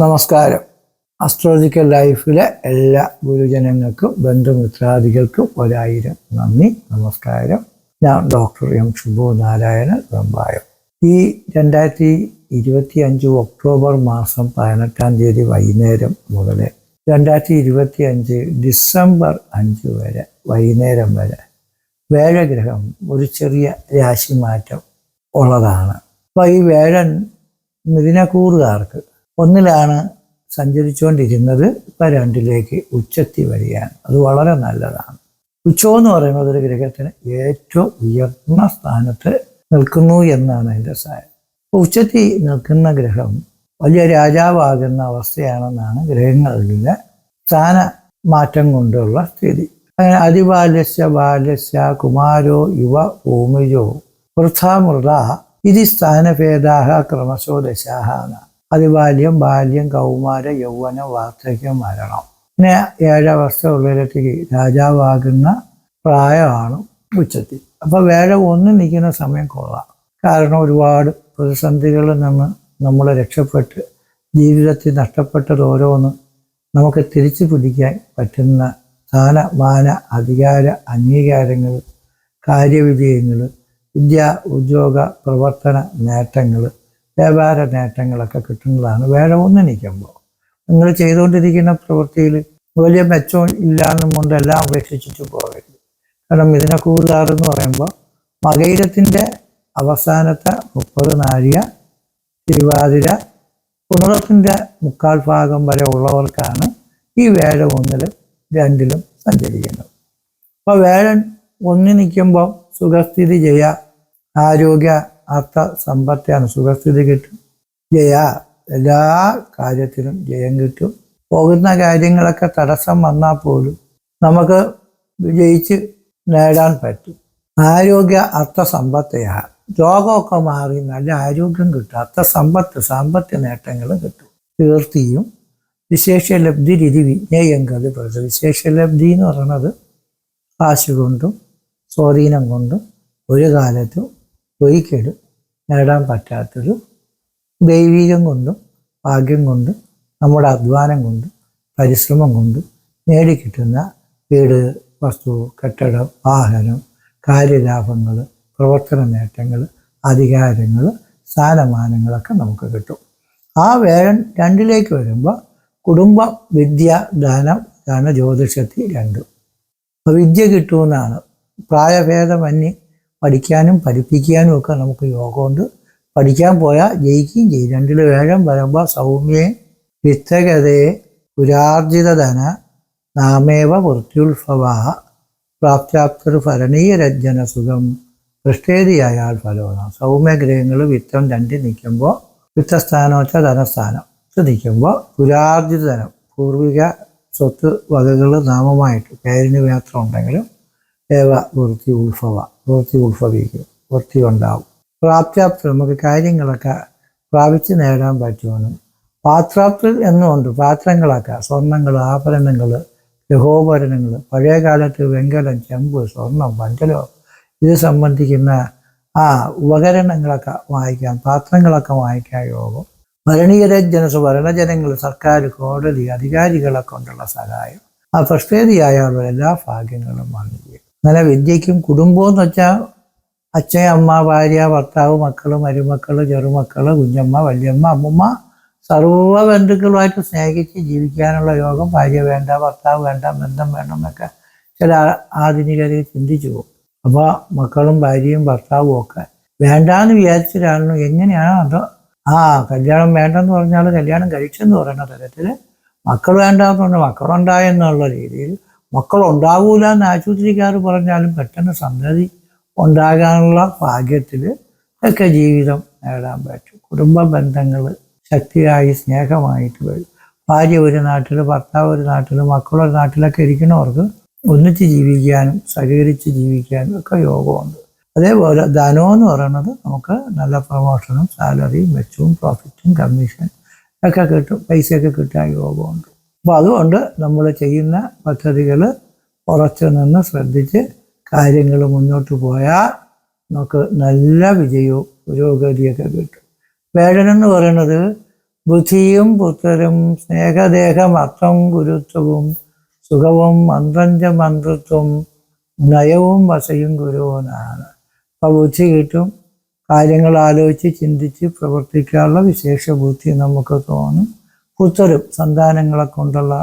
നമസ്കാരം. അസ്ട്രോളജിക്കൽ ലൈഫിലെ എല്ലാ ഗുരുജനങ്ങൾക്കും ബന്ധുമിത്രാദികൾക്കും ഒരായിരം നന്ദി നമസ്കാരം. ഞാൻ ഡോക്ടർ എം ശുഭു നാരായണൻ വെമ്പായം. ഈ രണ്ടായിരത്തി ഇരുപത്തി അഞ്ച് ഒക്ടോബർ മാസം പതിനെട്ടാം തീയതി വൈകുന്നേരം മുതൽ രണ്ടായിരത്തി ഇരുപത്തി അഞ്ച് ഡിസംബർ അഞ്ച് വരെ വൈകുന്നേരം വരെ വേഴഗ്രഹം ഒരു ചെറിയ രാശിമാറ്റം ഉള്ളതാണ്. അപ്പോൾ ഈ വേഴൻ മിഥുനക്കൂറുകാർക്ക് ഒന്നിലാണ് സഞ്ചരിച്ചുകൊണ്ടിരുന്നത് ഇപ്പം രണ്ടിലേക്ക് ഉച്ചത്തി വരികയാണ്. അത് വളരെ നല്ലതാണ്. ഉച്ചോ എന്ന് പറയുന്നത് ഒരു ഗ്രഹത്തിന് ഏറ്റവും ഉയർന്ന സ്ഥാനത്ത് നിൽക്കുന്നു എന്നാണ് അതിന്റെ സാരം. ഉച്ചത്തി നിൽക്കുന്ന ഗ്രഹം വലിയ രാജാവാകുന്ന അവസ്ഥയാണെന്നാണ് ഗ്രഹങ്ങളിലെ സ്ഥാന മാറ്റം കൊണ്ടുള്ള സ്ഥിതി. അങ്ങനെ അതിബാലസ്യ ബാലസ്യ കുമാരോ യുവ ഭൂമിജോ വൃഥാമൃത ഇതി സ്ഥാനഭേദാഹ ക്രമശോ ദശാഹ എന്നാണ്. അതിബാല്യം ബാല്യം കൗമാര യൗവന വാർദ്ധക്യം മരണം. പിന്നെ ഏഴാവസ്ഥ ഉള്ളിടത്തേക്ക് രാജാവാകുന്ന പ്രായമാണ് ഉച്ചത്തി അപ്പോൾ വേറെ ഒന്ന് നിൽക്കുന്ന സമയം കൊള്ളാം. കാരണം ഒരുപാട് പ്രതിസന്ധികളിൽ നിന്ന് നമ്മൾ രക്ഷപ്പെട്ട് ജീവിതത്തിൽ നഷ്ടപ്പെട്ടത് ഓരോന്ന് നമുക്ക് തിരിച്ചു പിടിക്കാൻ പറ്റുന്ന സ്ഥാന മാന അധികാര അംഗീകാരങ്ങൾ കാര്യവിജയങ്ങൾ വിദ്യ ഉദ്യോഗ പ്രവർത്തന നേട്ടങ്ങൾ വ്യാപാര നേട്ടങ്ങളൊക്കെ കിട്ടുന്നതാണ്. വേറെ ഒന്നും നിൽക്കുമ്പോൾ നിങ്ങൾ ചെയ്തുകൊണ്ടിരിക്കുന്ന പ്രവൃത്തിയിൽ വലിയ മെച്ചം ഇല്ലാന്നും കൊണ്ട് എല്ലാം ഉപേക്ഷിച്ചിട്ട് പോകരുത്. കാരണം ഇതിനെ കൂടുതലെന്ന് പറയുമ്പോൾ മകൈരത്തിന്റെ അവസാനത്തെ മുപ്പത് നാഴിക തിരുവാതിര പുണറത്തിന്റെ മുക്കാൽ ഭാഗം വരെ ഉള്ളവർക്കാണ് ഈ വേഴ ഒന്നിലും രണ്ടിലും സഞ്ചരിക്കുന്നത്. അപ്പോൾ വേഴൻ ഒന്നി നിൽക്കുമ്പോൾ സുഖസ്ഥിതി ചെയ്യുക ആരോഗ്യ അർത്ഥ സമ്പത്താണ് സുഖസ്ഥിതി കിട്ടും. ജയ. എല്ലാ കാര്യത്തിലും ജയം കിട്ടും. പോകുന്ന കാര്യങ്ങളൊക്കെ തടസ്സം വന്നാൽ പോലും നമുക്ക് വിജയിച്ച് നേടാൻ പറ്റും. ആരോഗ്യ അർത്ഥ സമ്പത്തയാ രോഗമൊക്കെ മാറി നല്ല ആരോഗ്യം കിട്ടും. അർത്ഥ സമ്പത്ത് സാമ്പത്തിക നേട്ടങ്ങൾ കിട്ടും. കീർത്തിയും വിശേഷലബ്ധി രീതി വിജ്ഞയങ്കത് കത് പ്രതി വിശേഷലബ്ധി എന്ന് പറയുന്നത് കാശ് കൊണ്ടും സ്വാധീനം കൊണ്ടും ഒരു കാലത്തും ഒരിക്കലും നേടാൻ പറ്റാത്തൊരു ദൈവീകം കൊണ്ടും ഭാഗ്യം കൊണ്ടും നമ്മുടെ അധ്വാനം കൊണ്ടും പരിശ്രമം കൊണ്ടും നേടിക്കിട്ടുന്ന വീട് വസ്തു കെട്ടിടം വാഹനം കാര്യലാഭങ്ങൾ പ്രവർത്തന നേട്ടങ്ങൾ അധികാരങ്ങൾ സ്ഥാനമാനങ്ങളൊക്കെ നമുക്ക് കിട്ടും. ആ വേഴൻ രണ്ടിലേക്ക് വരുമ്പോൾ കുടുംബ വിദ്യ ധനം ഇതാണ് ജ്യോതിഷത്തിൽ രണ്ടും. അപ്പോൾ വിദ്യ കിട്ടുമെന്നാണ്. പ്രായഭേദമന്യേ പഠിക്കാനും പഠിപ്പിക്കാനും ഒക്കെ നമുക്ക് യോഗമുണ്ട്. പഠിക്കാൻ പോയാൽ ജയിക്കുകയും ചെയ്യും. രണ്ടിൽ വേഴം വരുമ്പോൾ സൗമ്യെ വിത്തകതയെ പുരാർജിതധന നാമേവ വൃത്യുത്ഭവ പ്രാപ്താപ്തർ ഭരണീയരഞ്ജന സുഖം പൃഷ്ഠേതിയായാൽ ഫലമാണ് സൗമ്യഗ്രഹങ്ങൾ വിത്തം രണ്ടിൽ നിൽക്കുമ്പോൾ വിത്തസ്ഥാനം വെച്ചാൽ ധനസ്ഥാനം. ഇത് നിൽക്കുമ്പോൾ പുരാർജിത ധനം പൂർവിക സ്വത്ത് വകകൾ നാമമായിട്ട് പേരിന് മാത്രം ഉണ്ടെങ്കിലും ഏവ വൃത്തി ഉത്ഭവ വൃത്തി ഉത്ഭവിക്കും വൃത്തി ഉണ്ടാവും പ്രാപ്താപ്തി നമുക്ക് കാര്യങ്ങളൊക്കെ പ്രാപിച്ച് നേടാൻ പറ്റുവാനും പാത്രാപ്തി എന്നുണ്ട് പാത്രങ്ങളൊക്കെ സ്വർണങ്ങൾ ആഭരണങ്ങൾ ഗൃഹോപകരണങ്ങൾ പഴയ കാലത്ത് വെങ്കലം ചെമ്പ് സ്വർണം വഞ്ചലോ ഇത് സംബന്ധിക്കുന്ന ആ ഉപകരണങ്ങളൊക്കെ വാങ്ങിക്കാം പാത്രങ്ങളൊക്കെ വാങ്ങിക്കാൻ യോഗം. ഭരണീയര ജനസ് ഭരണജനങ്ങൾ സർക്കാർ കോടതി അധികാരികളെ കൊണ്ടുള്ള സഹായം. ആ പ്രശ്നേതിയായുള്ള എല്ലാ ഭാഗ്യങ്ങളും വാങ്ങിക്കും അങ്ങനെ വിദ്യയ്ക്കും കുടുംബം എന്ന് വെച്ചാൽ അച്ഛൻ അമ്മ ഭാര്യ ഭർത്താവ് മക്കൾ മരുമക്കൾ ചെറുമക്കൾ കുഞ്ഞമ്മ വല്യമ്മ അമ്മമ്മ സർവ ബന്ധുക്കളുമായിട്ട് സ്നേഹിച്ച് ജീവിക്കാനുള്ള യോഗം ഭാര്യ വേണ്ട ഭർത്താവ് വേണ്ട ബന്ധം വേണം എന്നൊക്കെ ചില ആധുനികരെ ചിന്തിച്ചു പോകും. അപ്പോൾ മക്കളും ഭാര്യയും ഭർത്താവും ഒക്കെ വേണ്ടാന്ന് വിചാരിച്ചിട്ടാണ് എങ്ങനെയാണോ അതോ? ആ കല്യാണം വേണ്ടെന്ന് പറഞ്ഞാൽ കല്യാണം കഴിച്ചെന്ന് പറയുന്ന തരത്തിൽ മക്കൾ വേണ്ടാന്ന് പറഞ്ഞാൽ മക്കളുണ്ടായെന്നുള്ള രീതിയിൽ മക്കളുണ്ടാകൂല എന്ന് ആശുപത്രിക്കാർ പറഞ്ഞാലും പെട്ടെന്ന് സന്തതി ഉണ്ടാകാനുള്ള ഭാഗ്യത്തിൽ ഒക്കെ ജീവിതം നേടാൻ പറ്റും. കുടുംബ ബന്ധങ്ങൾ ശക്തിയായി സ്നേഹമായിട്ട് വരും. ഭാര്യ ഒരു നാട്ടിൽ ഭർത്താവ് ഒരു നാട്ടിൽ മക്കളൊരു നാട്ടിലൊക്കെ ഇരിക്കുന്നവർക്ക് ഒന്നിച്ച് ജീവിക്കാനും സഹകരിച്ച് ജീവിക്കാനും ഒക്കെ യോഗമുണ്ട്. അതേപോലെ ധനം എന്ന് പറയുന്നത് നമുക്ക് നല്ല പ്രൊമോഷനും സാലറിയും മെച്ചവും പ്രോഫിറ്റും കമ്മീഷൻ ഒക്കെ കിട്ടും പൈസയൊക്കെ കിട്ടാൻ യോഗമുണ്ട്. അപ്പോൾ അതുകൊണ്ട് നമ്മൾ ചെയ്യുന്ന പദ്ധതികൾ ഉറച്ചു നിന്ന് ശ്രദ്ധിച്ച് കാര്യങ്ങൾ മുന്നോട്ട് പോയാൽ നമുക്ക് നല്ല വിജയവും പുരോഗതിയൊക്കെ കിട്ടും. വേഴനെന്ന് പറയുന്നത് ബുദ്ധിയും പുത്രരും സ്നേഹദേഹം അർത്ഥം ഗുരുത്വവും സുഖവും മന്ത്രഞ്ച മന്ത്രത്വം നയവും വശയും ഗുരുവനാണ് അപ്പോൾ ബുദ്ധി കിട്ടും. കാര്യങ്ങൾ ആലോചിച്ച് ചിന്തിച്ച് പ്രവർത്തിക്കാനുള്ള വിശേഷ ബുദ്ധി നമുക്ക് തോന്നും. പുത്തരും സന്താനങ്ങളെ കൊണ്ടുള്ള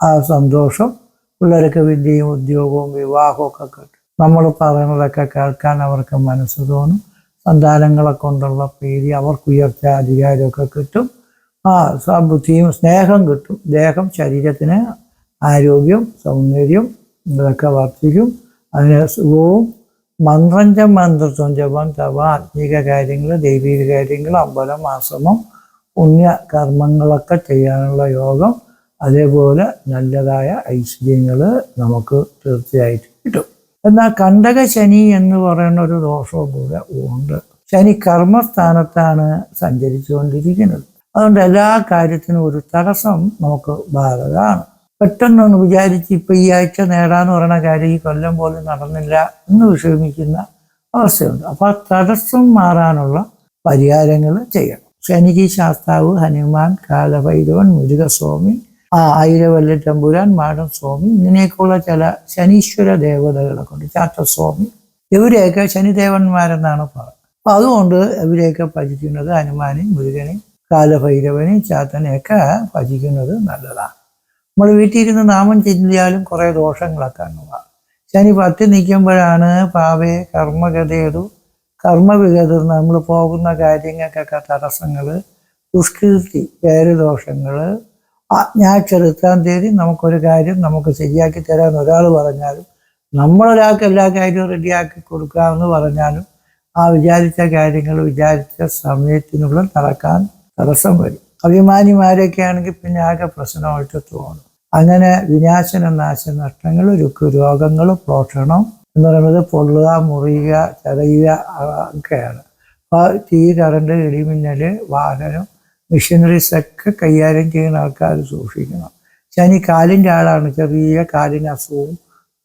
ആ സന്തോഷം. പിള്ളേർക്ക് വിദ്യയും ഉദ്യോഗവും വിവാഹവും ഒക്കെ കിട്ടും നമ്മൾ പറയുന്നതൊക്കെ കേൾക്കാൻ അവർക്ക് മനസ്സ് തോന്നും. സന്താനങ്ങളെ കൊണ്ടുള്ള പ്രീതി അവർക്ക് ഉയർച്ച അധികാരമൊക്കെ കിട്ടും. ആ ബുദ്ധിയും സ്നേഹം കിട്ടും. ദേഹം ശരീരത്തിന് ആരോഗ്യം സൗന്ദര്യം ഇതൊക്കെ വർദ്ധിക്കും. അതിന് സുഖവും മന്ത്രഞ്ച മന്ത്രത്വം ജപം തവ ആത്മീക കാര്യങ്ങൾ ദൈവിക കാര്യങ്ങൾ അമ്പലം ആശ്രമം പുണ്യ കർമ്മങ്ങളൊക്കെ ചെയ്യാനുള്ള യോഗം അതേപോലെ നല്ലതായ ഐശ്വര്യങ്ങൾ നമുക്ക് തീർച്ചയായിട്ടും കിട്ടും. എന്നാൽ കണ്ടക ശനി എന്ന് പറയുന്ന ഒരു ദോഷവും കൂടെ ഉണ്ട്. ശനി കർമ്മസ്ഥാനത്താണ് സഞ്ചരിച്ചുകൊണ്ടിരിക്കുന്നത്. അതുകൊണ്ട് എല്ലാ കാര്യത്തിനും ഒരു തടസ്സം നമുക്ക് ബാധകമാണ്. പെട്ടെന്നൊന്ന് വിചാരിച്ച് ഇപ്പൊ ഈ ആഴ്ച നേടാന്ന് പറയുന്ന കാര്യം ഈ കൊല്ലം പോലും നടന്നില്ല എന്ന് വിഷമിക്കുന്ന അവസ്ഥയുണ്ട്. അപ്പോൾ ആ തടസ്സം മാറാനുള്ള പരിഹാരങ്ങൾ ചെയ്യണം. ശനിക്ക് ശാസ്താവ് ഹനുമാൻ കാലഭൈരവൻ മുരുകസ്വാമി ആ ആയിരവല്ല തമ്പുരാൻ മാടൻ സ്വാമി ഇങ്ങനെയൊക്കെയുള്ള ചില ശനീശ്വര ദേവതകളെ കൊണ്ട് ചാത്തസ്വാമി ഇവരെയൊക്കെ ശനിദേവന്മാരെന്നാണ് പറയുന്നത്. അപ്പൊ അതുകൊണ്ട് ഇവരെയൊക്കെ ഭജിക്കുന്നത് ഹനുമാനെയും മുരുകനെയും കാലഭൈരവനെയും ചാത്തനെയൊക്കെ ഭജിക്കുന്നത് നല്ലതാണ്. നമ്മൾ വീട്ടിൽ ഇരുന്ന് നാമം ചെല്ലിയാലും കുറേ ദോഷങ്ങളൊക്കെ അങ്ങ് ശനി പത്തി നിൽക്കുമ്പോഴാണ് പാവേ കർമ്മഗതേതു കർമ്മവിഗതർ നമ്മൾ പോകുന്ന കാര്യങ്ങൾക്കൊക്കെ തടസ്സങ്ങൾ ദുഷ്കീർത്തി പേരുദോഷങ്ങൾ ഞാൻ ചെറുത്താൻ തീയതി നമുക്കൊരു കാര്യം നമുക്ക് ശരിയാക്കി തരാൻ ഒരാൾ പറഞ്ഞാലും നമ്മളൊരാൾക്ക് എല്ലാ കാര്യവും റെഡിയാക്കി കൊടുക്കാമെന്ന് പറഞ്ഞാലും ആ വിചാരിച്ച കാര്യങ്ങൾ വിചാരിച്ച സമയത്തിനുള്ളിൽ നടക്കാൻ തടസ്സം വരും. അഭിമാനിമാരൊക്കെ ആണെങ്കിൽ പിന്നെ ആകെ പ്രശ്നമായിട്ട് തോന്നും. അങ്ങനെ വിനാശന നാശനഷ്ടങ്ങൾ രോഗങ്ങൾ പ്രോഷണം എന്ന് പറയുന്നത് പൊള്ളുക മുറിയുക ചതയുക ഒക്കെയാണ്. അപ്പോൾ തീ കറണ്ട് ഇടിമിന്നൽ വാഹനം മെഷീനറീസ് ഒക്കെ കൈകാര്യം ചെയ്യുന്ന ആൾക്കാർ സൂക്ഷിക്കണം. ശനി കാലിന്റെ ആളാണ് ചെറിയ കാലിന് അസുഖവും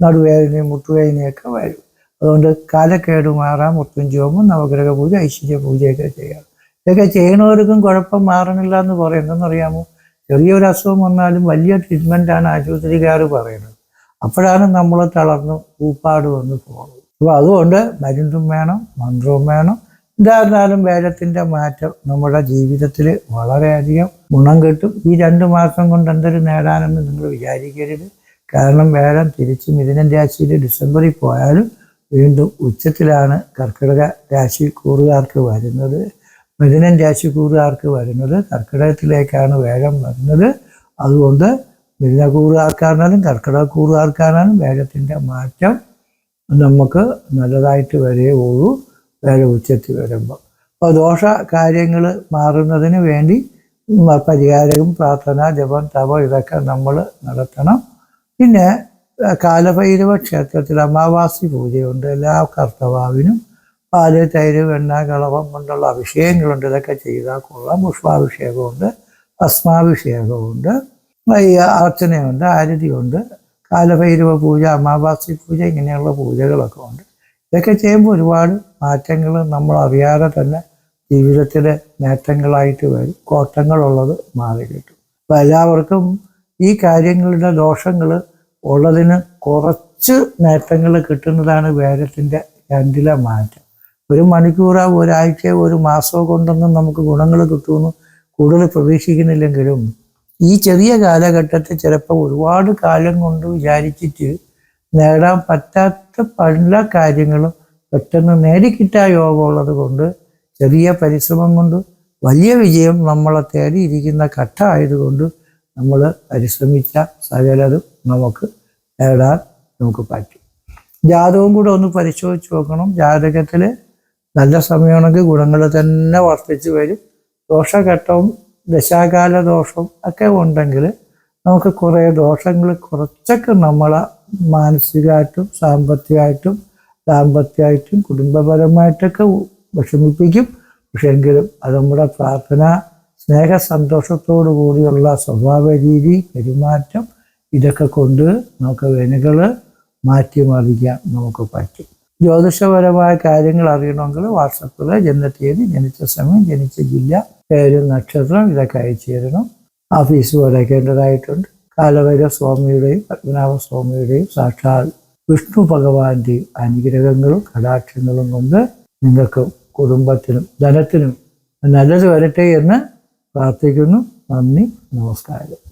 നടുവേദനയും മുട്ടുവേദനയൊക്കെ വരും. അതുകൊണ്ട് കാലക്കേട് മാറാം മുത്തുഞ്ചോമും നവഗ്രഹ പൂജ ഐശ്വര്യ പൂജയൊക്കെ ചെയ്യാം ഇതൊക്കെ ചെയ്യണവർക്കും കുഴപ്പം മാറണില്ല എന്ന് പറയും എന്തെന്നറിയാമോ? ചെറിയൊരു അസുഖം വന്നാലും വലിയ ട്രീറ്റ്മെന്റാണ് ആശുപത്രിക്കാർ പറയുന്നത്. അപ്പോഴാണ് നമ്മൾ തളർന്ന് പൂപ്പാട് വന്ന് പോകുന്നത്. അപ്പോൾ അതുകൊണ്ട് മരുന്നും വേണം മന്ത്രവും വേണം. എന്തായിരുന്നാലും വേദത്തിന്റെ മാറ്റം നമ്മുടെ ജീവിതത്തിൽ വളരെയധികം ഗുണം കിട്ടും. ഈ രണ്ട് മാസം കൊണ്ട് എന്തൊരു നേടാനെന്ന് നിങ്ങൾ വിചാരിക്കരുത്. കാരണം വേദം തിരിച്ച് മിഥുനം രാശിയിൽ ഡിസംബറിൽ പോയാലും വീണ്ടും ഉച്ചത്തിലാണ് കർക്കിടക രാശി കൂറുകാർക്ക് വരുന്നത്. മിഥുനൻ രാശിക്കൂറുകാർക്ക് വരുന്നത് കർക്കിടകത്തിലേക്കാണ് വേഗം വരുന്നത്. അതുകൊണ്ട് മിഥുനക്കൂറുകാർക്കാണെങ്കിലും കർക്കിടകക്കൂറുകാർക്കാണെങ്കിലും വേഗത്തിന്റെ മാറ്റം നമുക്ക് നല്ലതായിട്ട് വരെയുള്ളൂ വേറെ ഉച്ചത്തിൽ വരുമ്പോൾ അപ്പോൾ ദോഷ കാര്യങ്ങൾ മാറുന്നതിന് വേണ്ടി പരിഹാരവും പ്രാർത്ഥന ജപം തപം ഇതൊക്കെ നമ്മൾ നടത്തണം. പിന്നെ കാലഭൈരവ ക്ഷേത്രത്തിൽ അമാവാസി പൂജയുണ്ട്. എല്ലാ കർത്തവാവിനും പാൽ തൈര് വെണ്ണ കളവം കൊണ്ടുള്ള അഭിഷേകങ്ങളുണ്ട്. ഇതൊക്കെ ചെയ്താൽ കൊള്ളാം. പുഷ്പാഭിഷേകമുണ്ട്. ഭസ്മാഭിഷേകമുണ്ട്. അർച്ചനയുണ്ട് ആരതിയുണ്ട് കാലഭൈരവ പൂജ അമാവാസി പൂജ ഇങ്ങനെയുള്ള പൂജകളൊക്കെ ഉണ്ട്. ഇതൊക്കെ ചെയ്യുമ്പോൾ ഒരുപാട് മാറ്റങ്ങൾ നമ്മൾ അറിയാതെ തന്നെ ജീവിതത്തിലെ നേട്ടങ്ങളായിട്ട് വരും. കോട്ടങ്ങളുള്ളത് മാറി കിട്ടും. അപ്പം എല്ലാവർക്കും ഈ കാര്യങ്ങളുടെ ദോഷങ്ങൾ ഉള്ളതിന് കുറച്ച് നേട്ടങ്ങൾ കിട്ടുന്നതാണ് വേദത്തിന്റെ രണ്ടിലെ മാറ്റം. ഒരു മണിക്കൂറോ ഒരാഴ്ചയോ ഒരു മാസമോ കൊണ്ടൊന്നും നമുക്ക് ഗുണങ്ങൾ കിട്ടുമെന്ന് കൂടുതൽ പ്രതീക്ഷിക്കുന്നില്ലെങ്കിലും ഈ ചെറിയ കാലഘട്ടത്തിൽ ചിലപ്പോൾ ഒരുപാട് കാലം കൊണ്ട് വിചാരിച്ചിട്ട് നേടാൻ പറ്റാത്ത പല കാര്യങ്ങളും പെട്ടെന്ന് നേടിക്കിട്ടാ യോഗമുള്ളത് കൊണ്ട് ചെറിയ പരിശ്രമം കൊണ്ട് വലിയ വിജയം നമ്മളെ തേടിയിരിക്കുന്ന ഘട്ട ആയതുകൊണ്ട് നമ്മൾ പരിശ്രമിച്ച സകലതും നമുക്ക് നേടാൻ നമുക്ക് പറ്റും. ജാതകവും കൂടെ ഒന്ന് പരിശോധിച്ച് നോക്കണം. ജാതകത്തിൽ നല്ല സമയമാണെങ്കിൽ ഗുണങ്ങൾ തന്നെ വർദ്ധിച്ചു വരും. ദോഷഘട്ടവും ദശാകാല ദോഷം ഒക്കെ ഉണ്ടെങ്കിൽ നമുക്ക് കുറേ ദോഷങ്ങൾ കുറച്ചൊക്കെ നമ്മളെ മാനസികമായിട്ടും സാമ്പത്തികമായിട്ടും ദാമ്പത്യമായിട്ടും കുടുംബപരമായിട്ടൊക്കെ വിഷമിപ്പിക്കും. പക്ഷേ എങ്കിലും അത് നമ്മുടെ പ്രാർത്ഥന സ്നേഹ സന്തോഷത്തോടു കൂടിയുള്ള സ്വഭാവ രീതി പെരുമാറ്റം ഇതൊക്കെ കൊണ്ട് നമുക്ക് വേനുകൾ മാറ്റിമറിക്കാൻ നമുക്ക് പറ്റും. ജ്യോതിഷപരമായ കാര്യങ്ങൾ അറിയണമെങ്കിൽ വാട്സപ്പിൽ ജനന തീയതി ജനിച്ച സമയം ജനിച്ച ജില്ല പേര് നക്ഷത്രം ഇതൊക്കെ അയച്ചു തരണം. ആ ഫീസ് അടയ്ക്കേണ്ടതായിട്ടുണ്ട് കാലവൈര സ്വാമിയുടെയും പത്മനാഭ സ്വാമിയുടെയും സാക്ഷാൽ വിഷ്ണു ഭഗവാന്റെയും അനുഗ്രഹങ്ങളും കടാക്ഷങ്ങളും കൊണ്ട് നിങ്ങൾക്ക് കുടുംബത്തിനും ധനത്തിനും നല്ലത് വരട്ടെ എന്ന് പ്രാർത്ഥിക്കുന്നു. നന്ദി നമസ്കാരം.